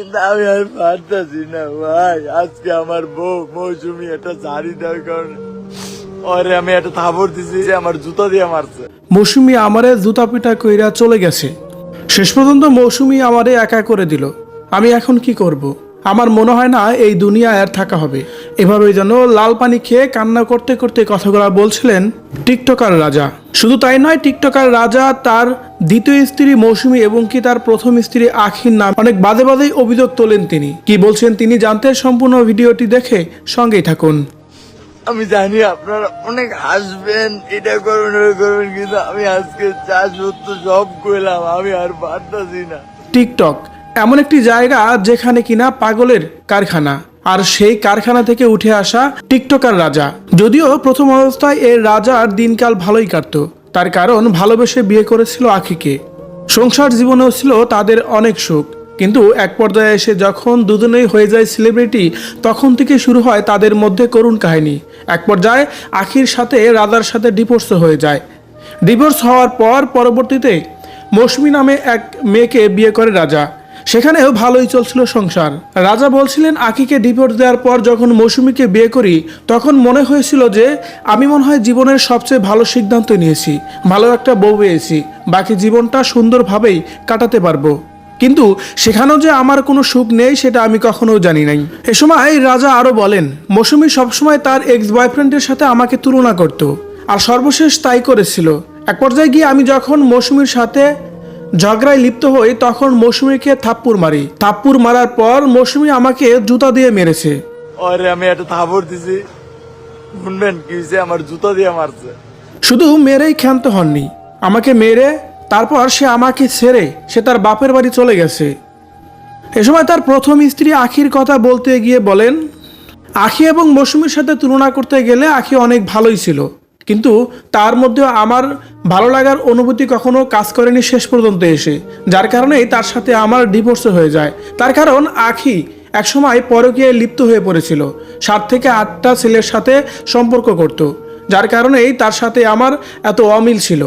কিন্তু আমি আর পারতেছি না, ভাই। আজকে আমার বউ মৌসুমি একটা শাড়ি দেওয়ার আমি একটা দিছি যে আমার জুতো দিয়ে মারছে। মৌসুমি আমারে জুতা পিটা কইরা চলে গেছে। শেষ পর্যন্ত মৌসুমি আমারে একা করে দিল। আমি এখন কি করব। আমার মনে হয় না এই দুনিয়ায় আর থাকা হবে। এভাবে যেন লাল পানি খেয়ে কান্না করতে করতে কথাগুলো বলছিলেন টিকটকার রাজা। শুধু তাই নয়, টিকটকার রাজা তার দ্বিতীয় স্ত্রী মৌসুমি এবং কি তার প্রথম স্ত্রী আখির নাম? অনেক বাদে বাদেই অভিযোগ তোলেন তিনি। কি বলছেন তিনি জানতে? সম্পূর্ণ ভিডিওটি দেখে সঙ্গেই থাকুন। আমি জানি আপনারা অনেক হাসবেন এটা করবেন ওটা করবেন কিন্তু আমি আজকে যা সত্য সব কইলাম আমি আর পারতাছি না। টিকটক এমন একটি জায়গা যেখানে কিনা পাগলের কারখানা আর সেই কারখানা থেকে উঠে আসা টিকটকার রাজা। যদিও প্রথম অবস্থায় এর রাজার দিনকাল ভালোই কাটতো। তার কারণ ভালোবেসে বিয়ে করেছিল আখিকে। সংসার জীবনেও ছিল তাদের অনেক সুখ। কিন্তু এক পর্যায়ে এসে যখন দুজনেই হয়ে যায় সেলিব্রিটি তখন থেকে শুরু হয় তাদের মধ্যে করুণ কাহিনী। এক পর্যায়ে আখির সাথে রাজার সাথে ডিভোর্স হয়ে যায়। ডিভোর্স হওয়ার পর পরবর্তীতে মৌসুমি নামে এক মেয়েকে বিয়ে করে রাজা। সেখানেও ভালোই চলছিল সংসার। রাজা বলছিলেন আকিকে ডিভোর্স দেওয়ার পর যখন মৌসুমীকে বিয়ে করি, তখন মনে হয়েছিল যে আমি মনে হয় জীবনের সবচেয়ে ভালো সিদ্ধান্ত নিয়েছি, ভালো একটা বউ পেয়েছি, বাকি জীবনটা সুন্দরভাবেই কাটাতে পারব। কিন্তু সেখানেও যে আমার কোনো সুখ নেই সেটা আমি কখনো জানি নাই। এ সময় রাজা আরও বলেন, মৌসুমী সবসময় তার এক্স বয়ফ্রেন্ডের সাথে আমাকে তুলনা করত, আর সর্বশেষ তাই করেছিল। এক পর্যায়ে গিয়ে আমি যখন মৌসুমীর সাথে ঝগড়ায় লিপ্ত হই তখন মৌসুমীকে থাপ্পুর মারি। থাপ্পুর মারার পর মৌসুমী আমাকে জুতা দিয়ে মেরেছে। ওরে আমি একটা থাবড় দিছি। শুনবেন কি হয়েছে আমার জুতো দিয়ে মারছে। শুধু মেরেই ক্ষান্ত হননি। আমাকে মেরে তারপর সে আমাকে ছেড়ে সে তার বাপের বাড়ি চলে গেছে। এ সময় তার প্রথম স্ত্রী আখির কথা বলতে গিয়ে বলেন আখি এবং মৌসুমীর সাথে তুলনা করতে গেলে আখি অনেক ভালোই ছিল। কিন্তু তার মধ্যেও আমার ভালো লাগার অনুভূতি কখনো কাজ করেনি শেষ পর্যন্ত এসে, যার কারণেই তার সাথে আমার ডিভোর্স হয়ে যায়। তার কারণ আখি একসময় পরকীয়ায় লিপ্ত হয়ে পড়েছিল, সাত থেকে আটটা ছেলের সাথে সম্পর্ক করত, যার কারণেই তার সাথে আমার এত অমিল ছিল।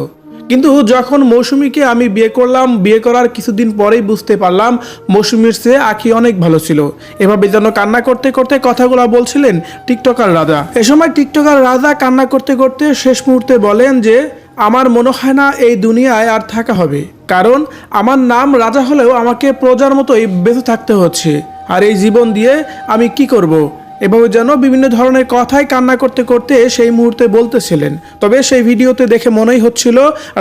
কিন্তু যখন মৌসুমীকে আমি বিয়ে করলাম, বিয়ে করার কিছুদিন পরেই বুঝতে পারলাম মৌসুমীর চেয়ে আখি অনেক ভালো ছিল। এভাবে যেন কান্না করতে করতে কথাগুলো বলছিলেন টিকটকার রাজা। এ সময় টিকটকার রাজা কান্না করতে করতে শেষ মুহূর্তে বলেন যে, আমার মনে হয় না এই দুনিয়ায় আর থাকা হবে। কারণ আমার নাম রাজা হলেও আমাকে প্রজার মতোই বেঁচে থাকতে হচ্ছে। আর এই জীবন দিয়ে আমি কি করব। এভাবে যেন বিভিন্ন ধরনের কথায় কান্না করতে করতে সেই মুহূর্তে বলতেছিলেন। তবে সেই ভিডিওতে দেখে মনেই হচ্ছিল,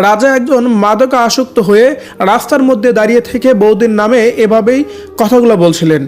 রাজা একজন মাদকা আসক্ত হয়ে রাস্তার মধ্যে দাঁড়িয়ে থেকে বৌদির নামে এভাবেই কথাগুলো বলছিলেন।